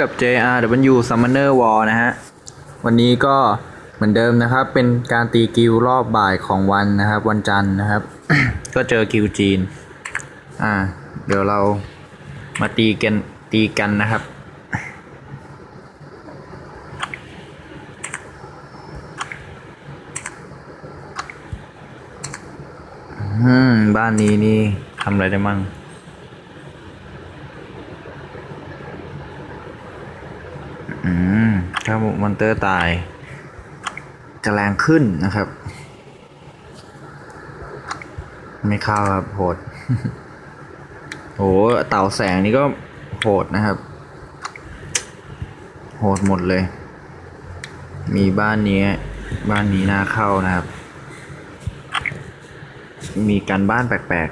กับ JRW Summoner War นะฮะ วันนี้ก็เหมือนเดิมนะครับ เป็นการตีกิลรอบบ่ายของวันนะครับ วันจันทร์นะครับ ก็เจอกิลจีน อ่า เดี๋ยวเรามาตีกันตีกันนะครับ อืม บ้านนี้นี่ทำอะไรได้มั่ง อืมถ้ามอนเตอร์ตาย จะแรงขึ้นนะครับ ไม่เข้าครับ โหด โห เต่าแสงนี่ก็โหดนะครับ โหดหมดเลย มีบ้านนี้ บ้านนี้น่าเข้านะครับ มีการบ้านแปลก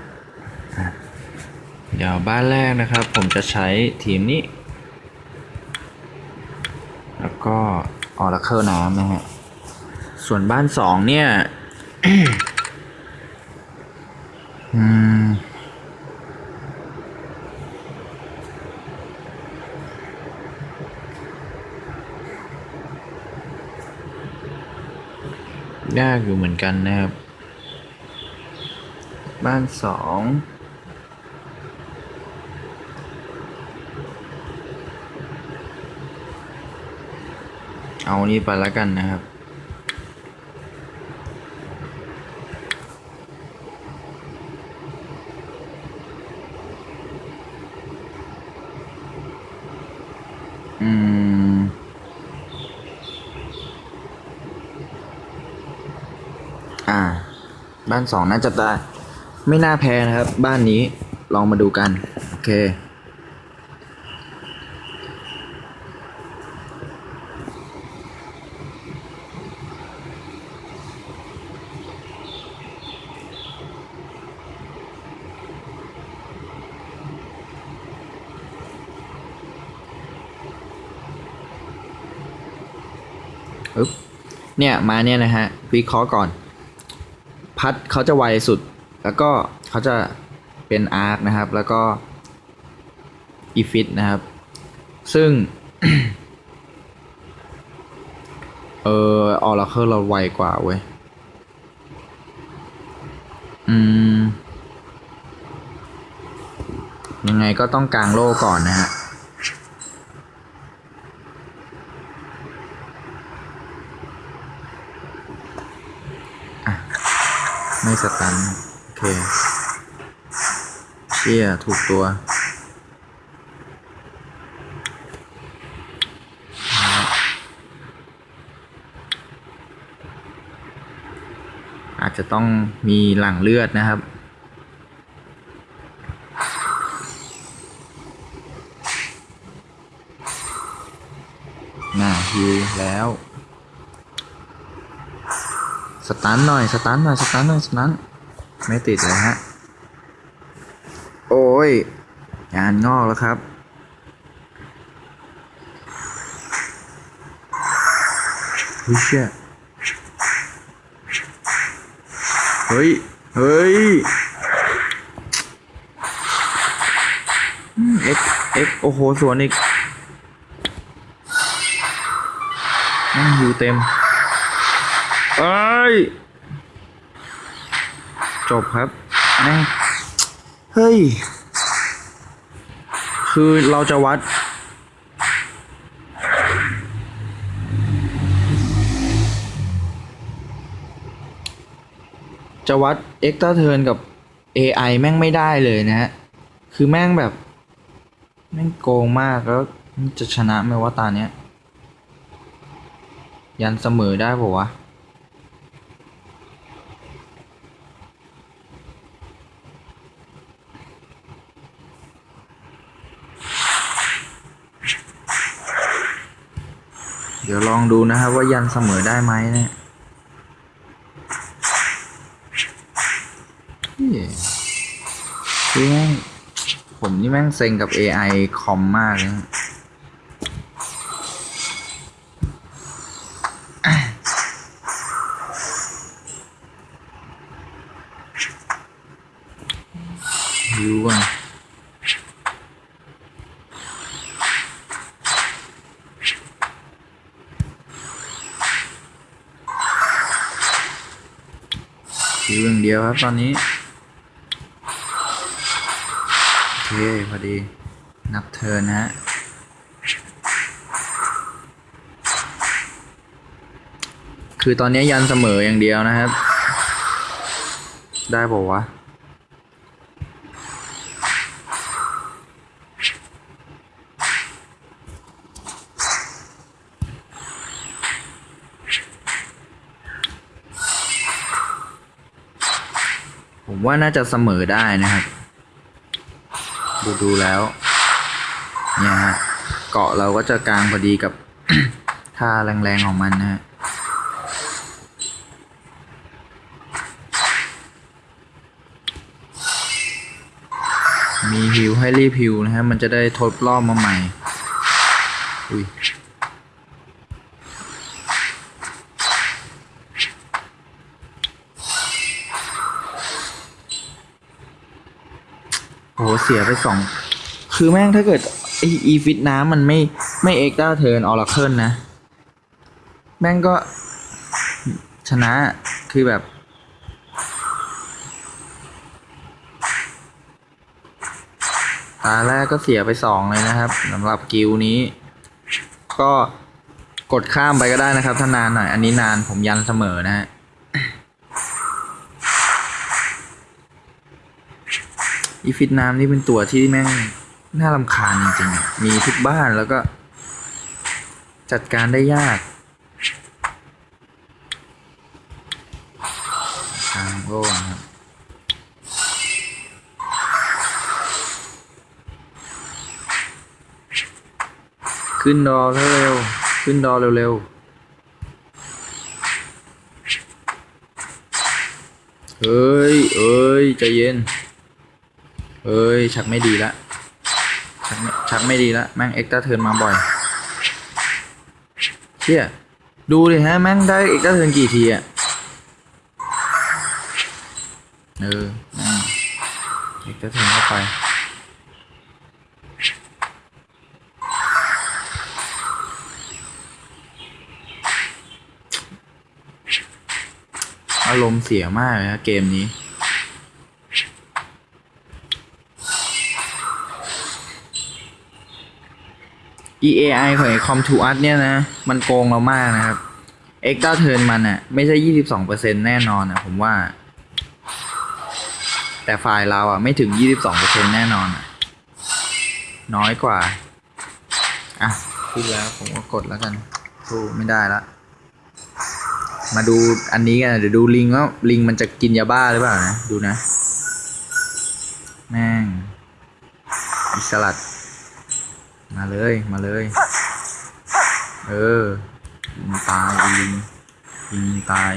ๆเดี๋ยวบ้านแรกนะครับ ผมจะใช้ทีมนี้ ก็ออร์เคิลน้ำนะฮะ ส่วนบ้านสองเนี่ยอืมยากอยู่เหมือนกันนะครับ บ้านสอง เอานี้ไปแล้วกันนะครับ อืม อ่า บ้านสองน่าจะได้ ไม่น่าแพ้นะครับ บ้านนี้ลองมาดูกัน โอเค เนี่ยมาเนี่ยนะฮะวิเคราะห์ก่อน พัดเขาจะไวสุด แล้วก็เขาจะเป็นอาร์คนะครับ แล้วก็อีฟิตนะครับ ซึ่ง เออออร์เคิลเราไวกว่าเว้ย อืม ยังไงก็ต้องกลางโล่ก่อนนะฮะ ไม่สตัน โอเค เชี่ย ถูกตัว อาจจะต้องมีหลั่งเลือดนะครับน่าฮิวแล้ว สตันหน่อย สตันหน่อย สตันหน่อยสตันไม่ติดเลยฮะ โอ้ย งานงอกแล้วครับเฮ้ยเชี่ยเฮ้ย เฮ้ยเอ็กเอ็กโอ้โห สวนอีกนั่งอยู่เต็ม เอ้ย จบครับแม่งเฮ้ย คือเราจะวัด จะวัดเอ็กซ์เทิร์นกับ AI แม่งไม่ได้เลยนะฮะ คือแม่งแบบ แม่งโกงมากแล้วจะชนะไหมว่าตาเนี้ย ยันเสมอได้ปะวะ ดี๋ยวลองดูนะครับว่ายันเสมอได้ไหมเนี่ยเฮ้ยคือแม่งผมนี่แม่งเซ็งกับ AI คอมมากเลยนะดูว่า ครับตอนนี้ โอเค พอดี นับเทินนะฮะคือตอนนี้ยันเสมออย่างเดียวนะครับ ได้บอกวะ ผม ว่าน่าจะเสมอได้นะครับ ดูดูแล้ว เนี่ยฮะ เกาะเราก็จะกลางพอดีกับท่าแรงๆของมันนะฮะมีฮิวให้รีบฮิวนะฮะ มันจะได้ทดรอบมาใหม่ อุ้ย โอ้โห เสียไปสองคือแม่งถ้าเกิดไออีฟิตน้ำมันไม่ไม่เอ็กซ์ต้าเทิร์นออร์เคิลนะ แม่งก็ชนะคือแบบตาแรกก็เสียไปสองเลยนะครับสำหรับกิลนี้ ก็กดข้ามไปก็ได้นะครับ ถ้านานหน่อย อันนี้นานผมยันเสมอนะฮะ อีฟิตน้ำนี่เป็นตัวที่แม่งน่ารำคาญจริงๆ มีทุกบ้านแล้วก็ จัดการได้ยากทางโล่งครับขึ้นดอเร็วๆขึ้นดอเร็วๆ เฮ้ยเอ้ยใจเย็น เอ้ย ชักไม่ดีละ ชักไม่ชักไม่ดีละแม่งเอ็กซ์ตร้าเทิร์นมาบ่อย เชี่ย ดูดิฮะ แม่งได้เอ็กซ์ตร้าเทิร์นกี่ทีอะเออแม่งเอ็กซ์ตร้าเทิร์นเข้าไปอารมณ์เสียมากเลยนะเกมนี้ EAI ของไอ้ Com to Us เนี่ยนะ มันโกงเรามากนะครับ Extra Turn มันอะไม่ใช่22%แน่นอนอะผมว่า แต่ไฟล์เราอะไม่ถึง22%แน่นอนอะน้อยกว่า อะขึ้นแล้วผมก็กดแล้วกันสู้ไม่ได้ละ มาดูอันนี้กัน เดี๋ยวดูลิงว่าลิงมันจะกินยาบ้าหรือเปล่านะ ดูนะ แม่งอิสลัด มาเลย มาเลย เออยิงตายยิงยิงตาย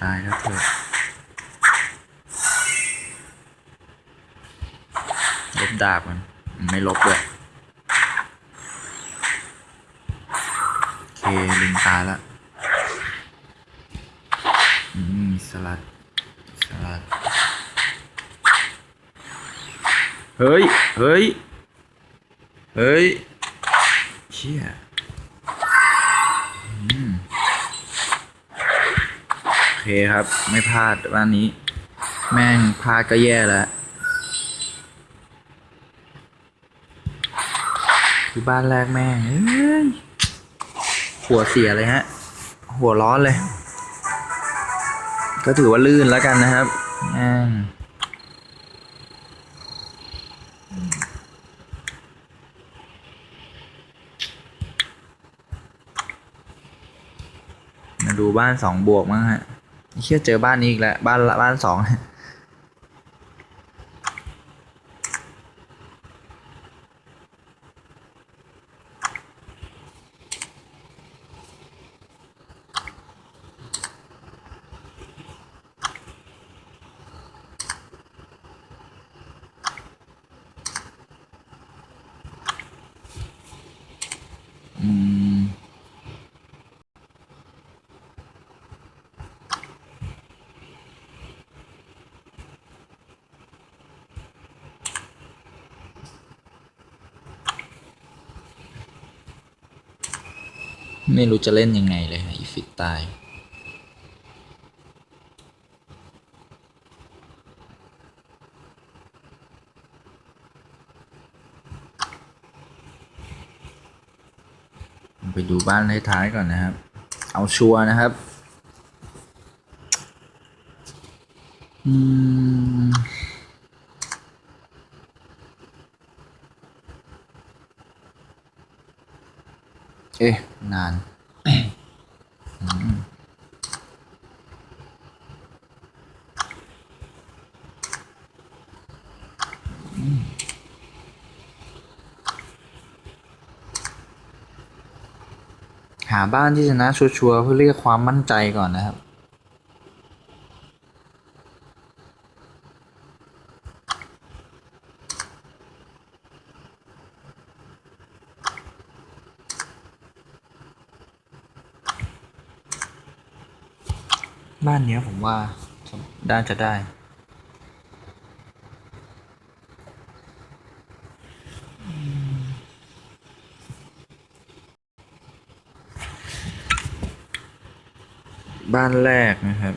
ตายแล้วเถอะลบดาบมัน ไม่ลบด้วยโอเคลิงตายล้วอืมสลัด สลัด เฮ้ย เฮ้ย เฮ้ยเชี่ยอืมโอเคครับ ไม่พลาดบ้านนี้ แม่งพลาดก็แย่แล้วคือบ้านแรกแม่งหัวเสียเลยฮะ หัวร้อนเลย ก็ถือว่าลื่นแล้วกันนะครับแม่ง มาดูบ้านสองบวกมั้งฮะเชื่อเจอบ้านนี้อีกแล้วบ้านบ้านสอง ไม่รู้จะเล่นยังไงเลยอีฟิตตาย ไปดูบ้านท้ายๆก่อนนะครับ เอาชัวร์นะครับ อืมเอ๊ะ นาน อืมอืมหาบ้านที่ชนะชัวร์เพื่อเรียกความมั่นใจก่อนนะครับ บ้านเนี้ยผมว่าด้านจะได้ บ้านแรกนะครับ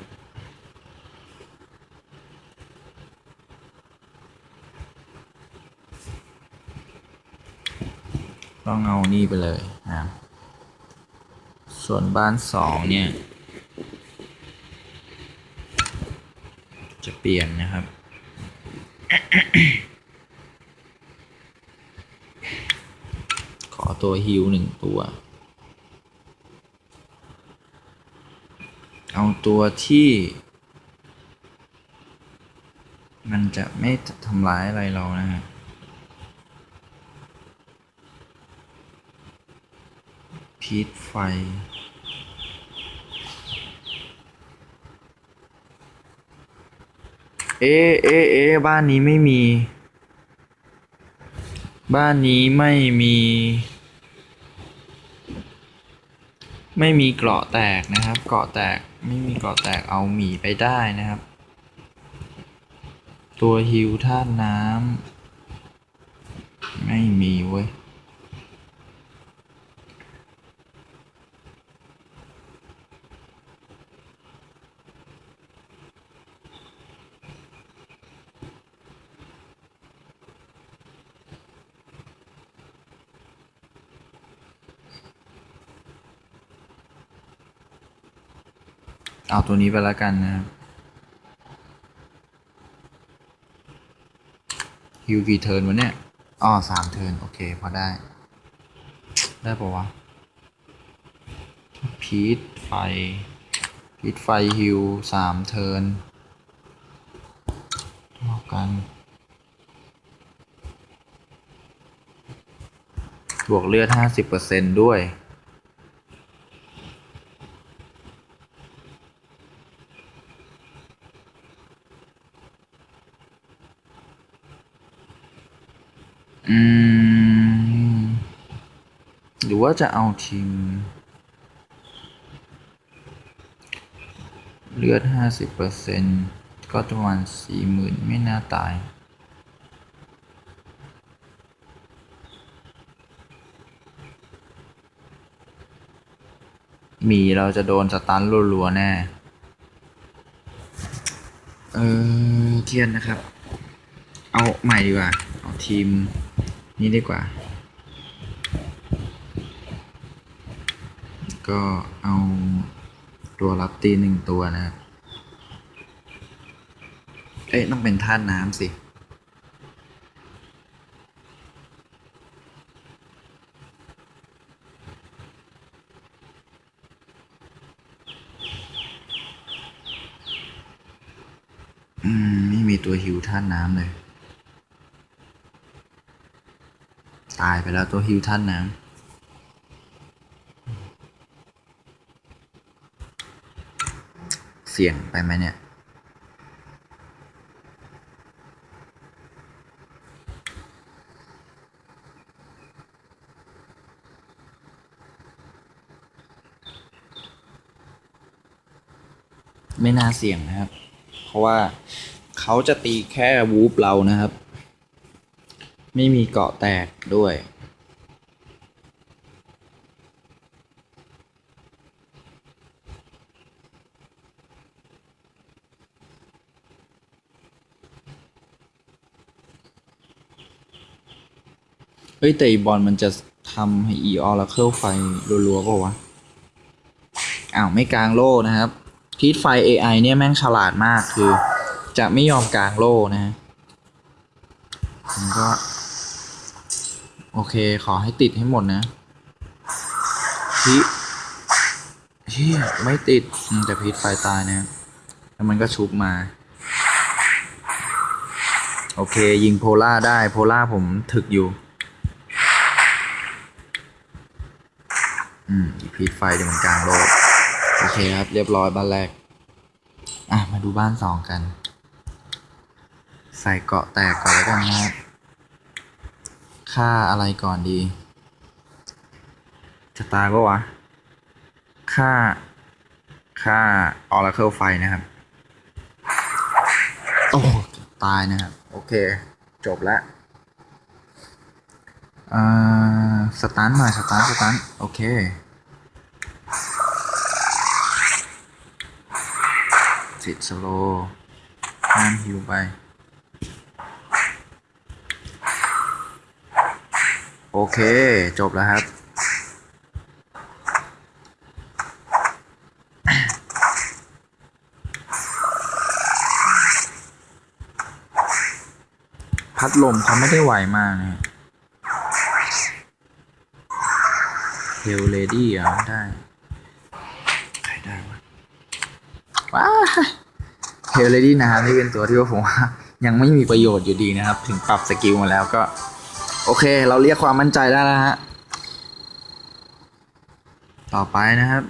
ต้องเอานี่ไปเลยนะส่วนบ้านสองเนี่ย จะเปลี่ยนนะครับ ขอตัวฮิวหนึ่งตัว เอา ตัวที่ มันจะไม่ทำร้ายอะไรเรานะฮะพีทไฟ เอ เอ เอ บ้านนี้ไม่มี บ้านนี้ไม่มี ไม่มีเกราะแตกนะครับ เกราะแตก ไม่มีเกาะแตกเอาหมีไปได้นะครับ ตัวฮิวท่าน้ำไม่มีเว้ย เอาตัวนี้ไปแล้วกันนะครับฮิวกี่เทิร์นวะเนี่ยอ๋อสามเทิร์นโอเคพอได้ ได้ปะวะพีทไฟพีทไฟฮิวสามเทิร์นเท่ากันบวกเลือดห้าสิบเปอร์เซ็นด้วย อืม หรือ ว่าจะเอาทีม เลือดห้าสิบเปอร์เซ็นก็ประมาณสี่หมื่นไม่น่าตายมีเราจะโดนสตันรัวๆแน่ เออเคียดนะครับ เอาใหม่ดีกว่า เอาทีมนี้ดีกว่า ก็เอาตัวรับตีหนึ่งตัวนะครับ เอ๊ะต้องเป็นท่าน้ำสิ อืม ไม่มีตัวฮิวท่าน้ำเลย ตายไปแล้วตัวฮิวท่านน้ำ สี่ยงไปไหมเนี่ย ไม่น่าเสี่ยงนะครับ เพราะว่าเขาจะตีแค่วูฟเรานะครับ ไม่มีเกาะแตกด้วย เอ้ยแต่อีบอลมันจะทำให้อีออร์เคิลไฟรัวๆเปล่าวะ อ้าว ไม่กลางโล่นะครับ ทีทไฟ AI เนี่ยแม่งฉลาดมากคือ จะไม่ยอมกลางโล่นะฮะผมก็ โอเคขอให้ติดให้หมดนะพีเฮียไม่ติดแต่พีทไฟตายนะแล้วมันก็ชุบมา โอเค ยิงโพล่าได้โพล่าผมถึกอยู่ อืมอีพีทไฟเดี๋ยวมันกลางโลกโอเคครับ เรียบร้อยบ้านแรก อะ มาดูบ้านสองกัน ใส่เกาะแตกก่อนแล้วกันนะครับค่าอะไรก่อนดี จะตายปะวะ ค่า ค่า Oracle ไฟนะครับ โอ้ ตายนะครับ โอเค จบแล้วอ่า สตันหน่อยสตันสตันโอเค สิสโลห้ามฮิวไป โอเค จบแล้วครับพัดลมเขาไม่ได้ไวมากนะ เฮลเลดี้อะได้ใครได้วะว้าเฮลเลดี้นะครับนี่เป็นตัวที่ว่าผมว่ายังไม่มีประโยชน์อยู่ดีนะครับ ถึงปรับสกิลมาแล้วก็ โอเค เราเรียกความมั่นใจได้แล้วฮะ ต่อไปนะครับ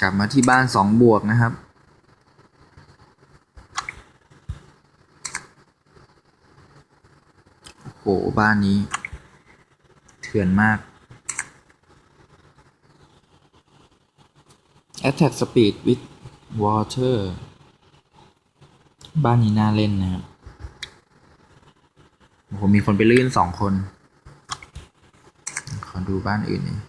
กลับมาที่บ้านสองบวกนะครับโอ้โห บ้านนี้ เถื่อนมาก Attack Speed with Water บ้านนี้น่าเล่นนะครับโอ้โหมีคนไปลื่นสองคน ขอดูบ้านอื่นหน่อย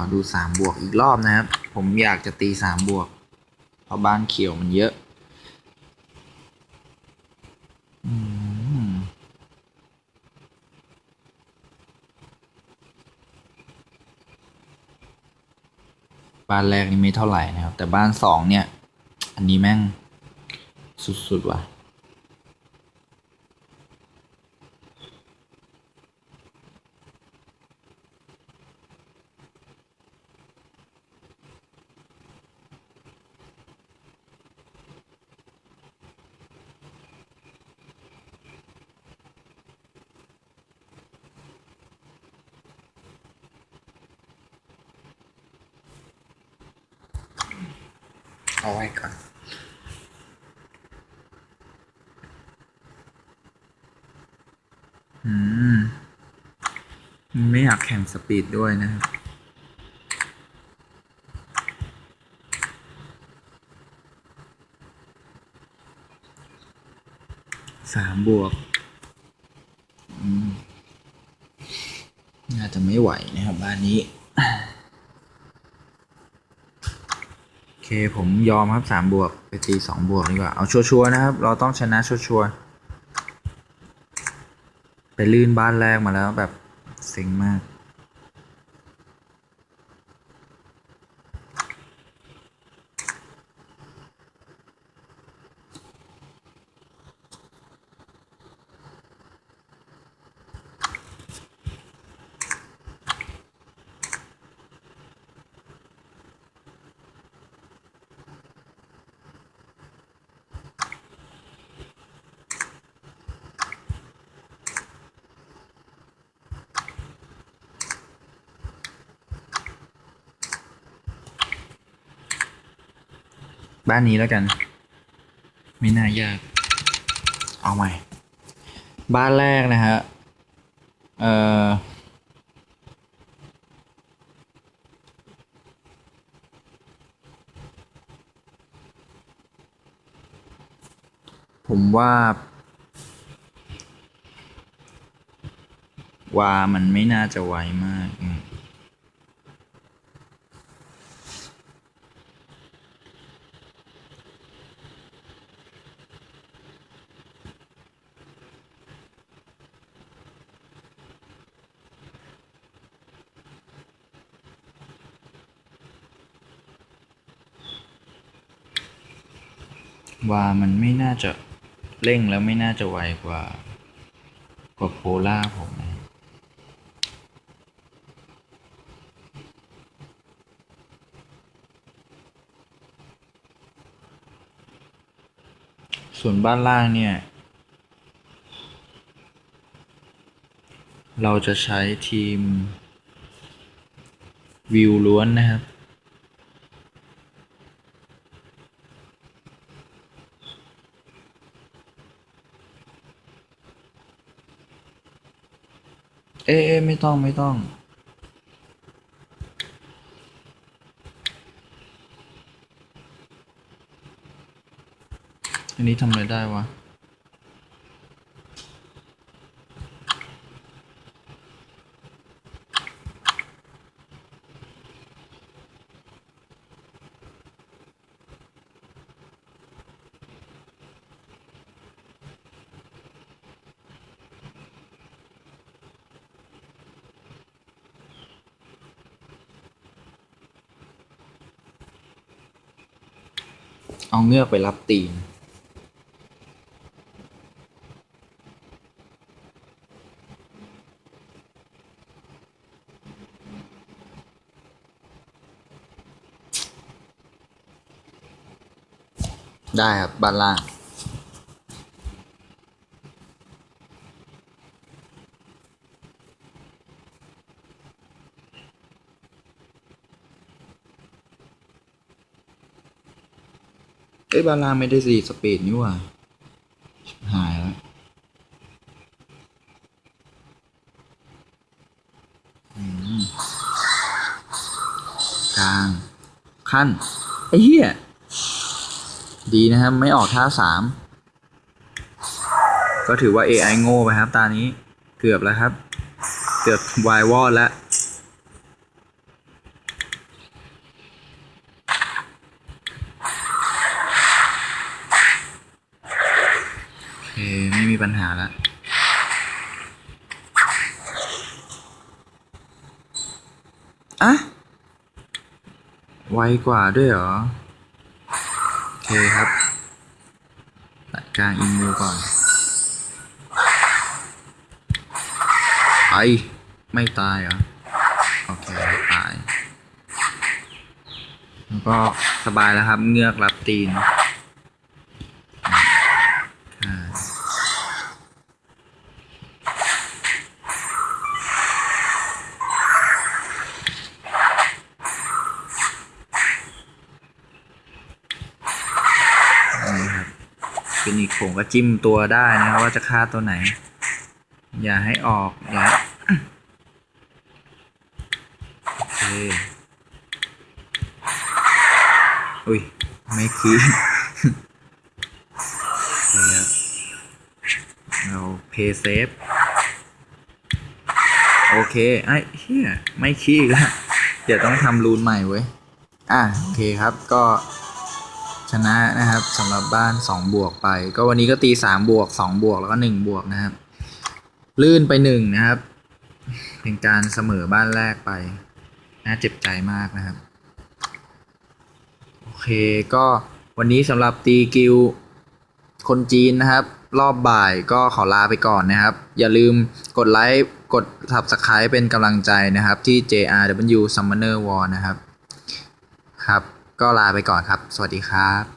อดูสามบวกอีกรอบนะครับ ผมอยากจะตีสามบวก เพราะบ้านเขียวมันเยอะบ้านแรกนี่ไม่เท่าไหร่นะครับ แต่บ้านสองเนี่ย อันนี้แม่งสุดๆว่ะ เอาไว้ก่อนอืมไม่อยากแข่งสปีดด้วยนะครับสามบวกอืมน่าจะไม่ไหวนะครับบ้านนี้ โอ เคผมยอมครับสามบวก ไปตีสองบวกดีกว่า เอาชัวร์ๆนะครับ เราต้องชนะชัวร์ๆไปลื่นบ้านแรกมาแล้วแบบเซ็งมากานนี้แล้วกัน ไม่น่ายาก เอาใหม่ บ้านแรกนะฮะ เอ่อผมว่า วามันไม่น่าจะไวมาก วามันไม่น่าจะเร่งแล้วไม่น่าจะไวกว่ากว่าโพล่าผมนะส่วนบ้านล่างเนี่ย เราจะใช้ทีมวิวล้วนนะครับ เอ๊ะเอไม่ต้องไม่ต้อง อันนี้ทำอะไรได้วะ เอาเงือกไปรับตีน ได้ครับบ้านล่าง อ้บาล่าไม่ได้สี่สปีดนี่ว่าหายแล้วกลางขั้น ไอ้เหี้ย ดีนะครับ ไม่ออกท่าสามก็ถือว่า AI โง่ไปครับ ตานี้เกือบแล้วครับ เกือบวายวอดแล้ว โอเค ไม่มีปัญหาแล้ว อะไว กว่าด้วยเหรอ โอเคครับตัดกลางอินมูก่อน ไป ไม่ตายเหรอ โอเค ตาย แล้วก็สบายแล้วครับ เงือกรับตีนอ่านี่ครับเป็นอี ก็จิ้มตัวได้นะครับว่าจะฆ่าตัวไหน อย่าให้ออกอย่าโอเคอุ้ย ไม่คีย์โอเคครับเราเพย์เซฟโอเค ไอ้เฮียไม่ขี้แล้วเดี๋ยวต้องทำรูนใหม่เว้ย อะ โอเคครับก็ ชนะนะครับสำหรับบ้าน 2 บวกไป ก็วันนี้ก็ตี 3 บวก 2 บวกแล้วก็ 1 บวกนะครับ ลื่นไป 1 นะครับ เป็นการเสมอบ้านแรกไป น่าเจ็บใจมากนะครับ โอเคก็วันนี้สำหรับตีกิวคนจีนนะครับ รอบบ่ายก็ขอลาไปก่อนนะครับ อย่าลืมกดไลค์กด subscribe เป็นกำลังใจนะครับที่ JRW Summoner War นะครับครับ ก็ลาไปก่อนครับ สวัสดีครับ